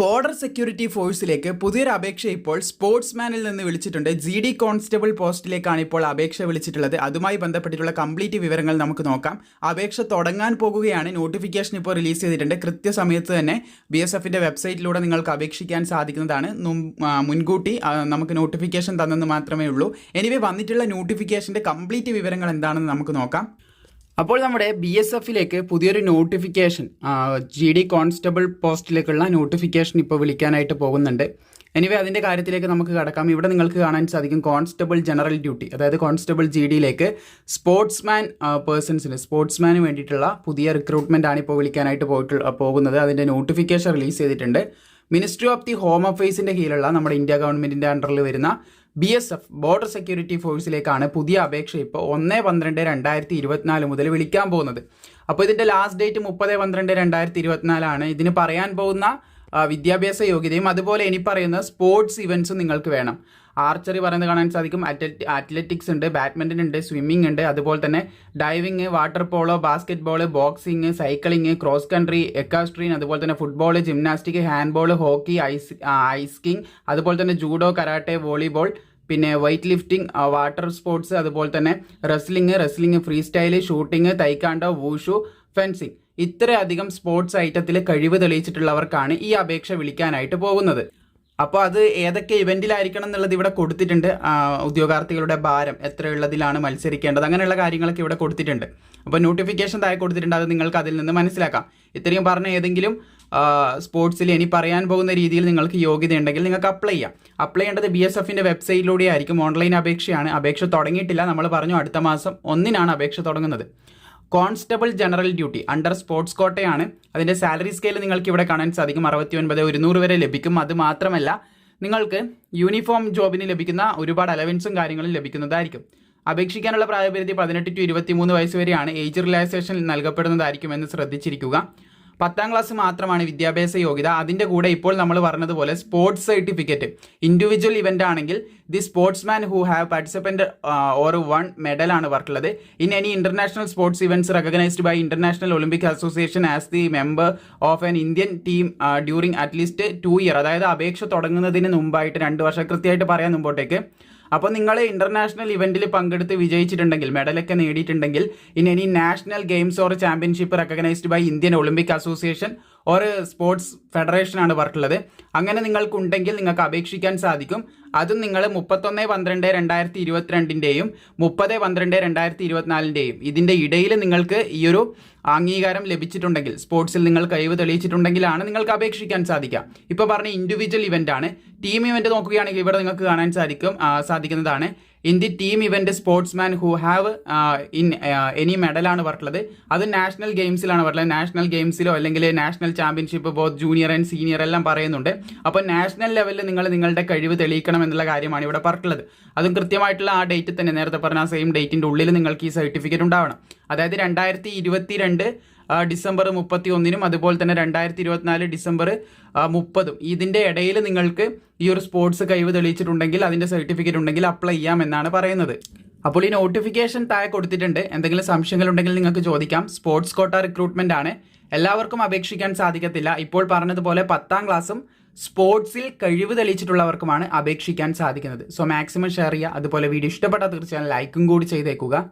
Border security ഫോഴ്സിലേക്ക് പുതിയൊരു അപേക്ഷ ഇപ്പോൾ സ്പോർട്സ്മാനിൽ നിന്ന് വിളിച്ചിട്ടുണ്ട്. ജി ഡി കോൺസ്റ്റബിൾ പോസ്റ്റിലേക്കാണ് ഇപ്പോൾ അപേക്ഷ വിളിച്ചിട്ടുള്ളത്. അതുമായി ബന്ധപ്പെട്ടിട്ടുള്ള കംപ്ലീറ്റ് വിവരങ്ങൾ നമുക്ക് നോക്കാം. അപേക്ഷ തുടങ്ങാൻ പോകുകയാണ്. നോട്ടിഫിക്കേഷൻ ഇപ്പോൾ റിലീസ് ചെയ്തിട്ടുണ്ട്. കൃത്യസമയത്ത് തന്നെ ബി എസ് എഫിന്റെ വെബ്സൈറ്റിലൂടെ നിങ്ങൾക്ക് അപേക്ഷിക്കാൻ സാധിക്കുന്നതാണ്. മുൻകൂട്ടി നമുക്ക് നോട്ടിഫിക്കേഷൻ തന്നെന്ന് മാത്രമേ ഉള്ളൂ. എനിവേ വന്നിട്ടുള്ള നോട്ടിഫിക്കേഷന്റെ കംപ്ലീറ്റ് വിവരങ്ങൾ എന്താണെന്ന് നമുക്ക് നോക്കാം. അപ്പോൾ നമ്മുടെ ബി എസ് എഫിലേക്ക് പുതിയൊരു നോട്ടിഫിക്കേഷൻ ജി ഡി കോൺസ്റ്റബിൾ പോസ്റ്റിലേക്കുള്ള നോട്ടിഫിക്കേഷൻ ഇപ്പോൾ വിളിക്കാനായിട്ട് പോകുന്നുണ്ട്. എനിവേ അതിന്റെ കാര്യത്തിലേക്ക് നമുക്ക് കടക്കാം. ഇവിടെ നിങ്ങൾക്ക് കാണാൻ സാധിക്കും കോൺസ്റ്റബിൾ ജനറൽ ഡ്യൂട്ടി അതായത് കോൺസ്റ്റബിൾ ജി ഡിയിലേക്ക് സ്പോർട്സ്മാൻ പേഴ്സൺസിന് സ്പോർട്സ്മാന് വേണ്ടിയിട്ടുള്ള പുതിയ റിക്രൂട്ട്മെന്റ് ആണ് ഇപ്പോൾ വിളിക്കാനായിട്ട് പോയിട്ടുള്ള പോകുന്നത്. അതിന്റെ നോട്ടിഫിക്കേഷൻ റിലീസ് ചെയ്തിട്ടുണ്ട്. മിനിസ്ട്രി ഓഫ് ദി ഹോം അഫയേഴ്സിന്റെ കീഴിലുള്ള നമ്മുടെ ഇന്ത്യ ഗവൺമെന്റിന്റെ അണ്ടറിൽ വരുന്ന B S F border security ഫോഴ്സിലേക്കാണ് പുതിയ അപേക്ഷ ഇപ്പോൾ ഒന്ന് പന്ത്രണ്ട് രണ്ടായിരത്തി ഇരുപത്തിനാല് മുതൽ വിളിക്കാൻ പോകുന്നത്. അപ്പോൾ ഇതിന്റെ ലാസ്റ്റ് ഡേറ്റ് മുപ്പത് പന്ത്രണ്ട് രണ്ടായിരത്തി ഇരുപത്തിനാലാണ്. ഇതിന് പറയാൻ പോകുന്ന വിദ്യാഭ്യാസ യോഗ്യതയും അതുപോലെ ഇനി പറയുന്ന സ്പോർട്സ് ഇവന്റ്സും നിങ്ങൾക്ക് വേണം. ആർച്ചറി പറയുന്നത് കാണാൻ സാധിക്കും. അത്ലറ്റ് അത്ലറ്റിക്സ് ഉണ്ട് ബാഡ്മിന്റൺ ഉണ്ട് സ്വിമ്മിംഗ് ഉണ്ട്. അതുപോലെ തന്നെ diving water polo basket ball boxing cycling cross country equestrian അതുപോലെ തന്നെ football gymnastic handball hockey ice ice skating അതുപോലെ തന്നെ ജൂഡോ കരാട്ടെ വോളിബോൾ പിന്നെ വെയ്റ്റ് ലിഫ്റ്റിംഗ് വാട്ടർ സ്പോർട്സ് അതുപോലെ തന്നെ wrestling wrestling free style shooting taekwondo wushu fencing ഇത്രയധികം sports ഐറ്റത്തിൽ കഴിവ് തെളിയിച്ചിട്ടുള്ളവർക്കാണ് ഈ അപേക്ഷ വിളിക്കാനായിട്ട് പോകുന്നത്. അപ്പോൾ അത് ഏതൊക്കെ ഇവന്റിലായിരിക്കണം എന്നുള്ളത് ഇവിടെ കൊടുത്തിട്ടുണ്ട്. ഉദ്യോഗാർത്ഥികളുടെ ഭാരം എത്രയുള്ളതിലാണ് മത്സരിക്കേണ്ടത്. അങ്ങനെയുള്ള കാര്യങ്ങളൊക്കെ ഇവിടെ കൊടുത്തിട്ടുണ്ട്. അപ്പോൾ നോട്ടിഫിക്കേഷൻ താഴെ കൊടുത്തിട്ടുണ്ട്. അത് നിങ്ങൾക്ക് അതിൽ നിന്ന് മനസ്സിലാക്കാം. ഇത്രയും പറഞ്ഞ ഏതെങ്കിലും സ്പോർട്സിൽ ഇനി പറയാൻ പോകുന്ന രീതിയിൽ നിങ്ങൾക്ക് യോഗ്യത ഉണ്ടെങ്കിൽ നിങ്ങൾക്ക് അപ്ലൈ ചെയ്യാം. അപ്ലൈ ചെയ്യേണ്ടത് ബി എസ് എഫിന്റെ വെബ്സൈറ്റിലൂടെ ആയിരിക്കും ഓൺലൈൻ അപേക്ഷയാണ്. അപേക്ഷ തുടങ്ങിയിട്ടില്ല. നമ്മൾ പറഞ്ഞു അടുത്ത മാസം ഒന്നിനാണ് അപേക്ഷ തുടങ്ങുന്നത്. Constable general duty under sports കോട്ടയാണ്. അതിന്റെ സാലറി സ്കെയിൽ നിങ്ങൾക്ക് ഇവിടെ കാണാൻ സാധിക്കും. അറുപത്തി ഒൻപത് ഒരുന്നൂറ് വരെ ലഭിക്കും. അത് മാത്രമല്ല നിങ്ങൾക്ക് യൂണിഫോം ജോബിന് ലഭിക്കുന്ന ഒരുപാട് അലവൻസും കാര്യങ്ങളും ലഭിക്കുന്നതായിരിക്കും. അപേക്ഷിക്കാനുള്ള പ്രായപരിധി പതിനെട്ട് ടു ഇരുപത്തിമൂന്ന് വയസ്സ് വരെയാണ്. ഏജ് റിലാക്സേഷൻ നൽകപ്പെടുന്നതായിരിക്കുമെന്ന് ശ്രദ്ധിച്ചിരിക്കുക. പത്താം ക്ലാസ് മാത്രമാണ് വിദ്യാഭ്യാസ യോഗ്യത. അതിന്റെ കൂടെ ഇപ്പോൾ നമ്മൾ പറഞ്ഞതുപോലെ സ്പോർട്സ് സർട്ടിഫിക്കറ്റ് ഇൻഡിവിജ്വൽ ഇവന്റ് ആണെങ്കിൽ the sportsman who have participant or won മെഡലാണ് വർക്കുള്ളത്. In any international sports events recognised by international olympic association as the member of an Indian team during at least two year അതായത് അപേക്ഷ തുടങ്ങുന്നതിന് മുമ്പായിട്ട് രണ്ട് വർഷം കൃത്യമായിട്ട് പറയാൻ മുമ്പോട്ടേക്ക് അപ്പോൾ നിങ്ങൾ ഇന്റർനാഷണൽ ഇവന്റിൽ പങ്കെടുത്ത് വിജയിച്ചിട്ടുണ്ടെങ്കിൽ മെഡലൊക്കെ നേടിയിട്ടുണ്ടെങ്കിൽ ഇനി any national games or championship recognised by Indian olympic association or sports federation ആണ് പറഞ്ഞിട്ടുള്ളത്. അങ്ങനെ നിങ്ങൾക്കുണ്ടെങ്കിൽ നിങ്ങൾക്ക് അപേക്ഷിക്കാൻ സാധിക്കും. അതും നിങ്ങൾ മുപ്പത്തൊന്ന് പന്ത്രണ്ട് രണ്ടായിരത്തി ഇരുപത്തിരണ്ടിന്റെയും മുപ്പത് പന്ത്രണ്ട് രണ്ടായിരത്തി ഇരുപത്തിനാലിന്റെയും ഇതിന്റെ ഇടയിൽ നിങ്ങൾക്ക് ഈ ഒരു അംഗീകാരം ലഭിച്ചിട്ടുണ്ടെങ്കിൽ സ്പോർട്സിൽ നിങ്ങൾ കഴിവ് തെളിയിച്ചിട്ടുണ്ടെങ്കിലാണ് നിങ്ങൾക്ക് അപേക്ഷിക്കാൻ സാധിക്കുക. ഇപ്പോൾ പറഞ്ഞ ഇൻഡിവിജ്വൽ ഇവന്റ് ആണ്. ടീം ഇവന്റ് നോക്കുകയാണെങ്കിൽ ഇവിടെ നിങ്ങൾക്ക് കാണാൻ സാധിക്കും സാധിക്കുന്നതാണ്. In the team event sportsman who have in any മെഡലാണ് പറഞ്ഞിട്ടുള്ളത്. അത് നാഷണൽ ഗെയിംസിലാണ് പറഞ്ഞത് നാഷണൽ ഗെയിംസിലോ അല്ലെങ്കിൽ national championship both junior and senior എല്ലാം പറയുന്നുണ്ട്. അപ്പോൾ നാഷണൽ ലെവലിൽ നിങ്ങൾ നിങ്ങളുടെ കഴിവ് തെളിയിക്കണം എന്നുള്ള കാര്യമാണ് ഇവിടെ പറഞ്ഞിട്ടുള്ളത്. അതും കൃത്യമായിട്ടുള്ള ആ ഡേറ്റ് തന്നെ. നേരത്തെ പറഞ്ഞ ആ സെയിം ഡേറ്റിന്റെ ഉള്ളിൽ നിങ്ങൾക്ക് ഈ സർട്ടിഫിക്കറ്റ് ഉണ്ടാവണം. അതായത് രണ്ടായിരത്തി ഇരുപത്തി രണ്ട് ഡിസംബർ മുപ്പത്തി ഒന്നിനും അതുപോലെ തന്നെ രണ്ടായിരത്തി ഇരുപത്തിനാല് ഡിസംബർ മുപ്പതും. ഇതിന്റെ ഇടയിൽ നിങ്ങൾക്ക് ഈ ഒരു സ്പോർട്സ് കഴിവ് തെളിയിച്ചിട്ടുണ്ടെങ്കിൽ അതിന്റെ സർട്ടിഫിക്കറ്റ് ഉണ്ടെങ്കിൽ അപ്ലൈ ചെയ്യാം എന്നാണ് പറയുന്നത്. അപ്പോൾ ഈ നോട്ടിഫിക്കേഷൻ താഴെ കൊടുത്തിട്ടുണ്ട്. എന്തെങ്കിലും സംശയങ്ങൾ ഉണ്ടെങ്കിൽ നിങ്ങൾക്ക് ചോദിക്കാം. സ്പോർട്സ് കോട്ട റിക്രൂട്ട്മെന്റ് ആണ്. എല്ലാവർക്കും അപേക്ഷിക്കാൻ സാധിക്കത്തില്ല. ഇപ്പോൾ പറഞ്ഞതുപോലെ പത്താം ക്ലാസ്സും സ്പോർട്സിൽ കഴിവ് തെളിയിച്ചിട്ടുള്ളവർക്കുമാണ് അപേക്ഷിക്കാൻ സാധിക്കുന്നത്. സോ മാക്സിമം ഷെയർ ചെയ്യുക. അതുപോലെ വീഡിയോ ഇഷ്ടപ്പെട്ടാൽ തീർച്ചയായും ലൈക്കും കൂടി ചെയ്തേക്കുക.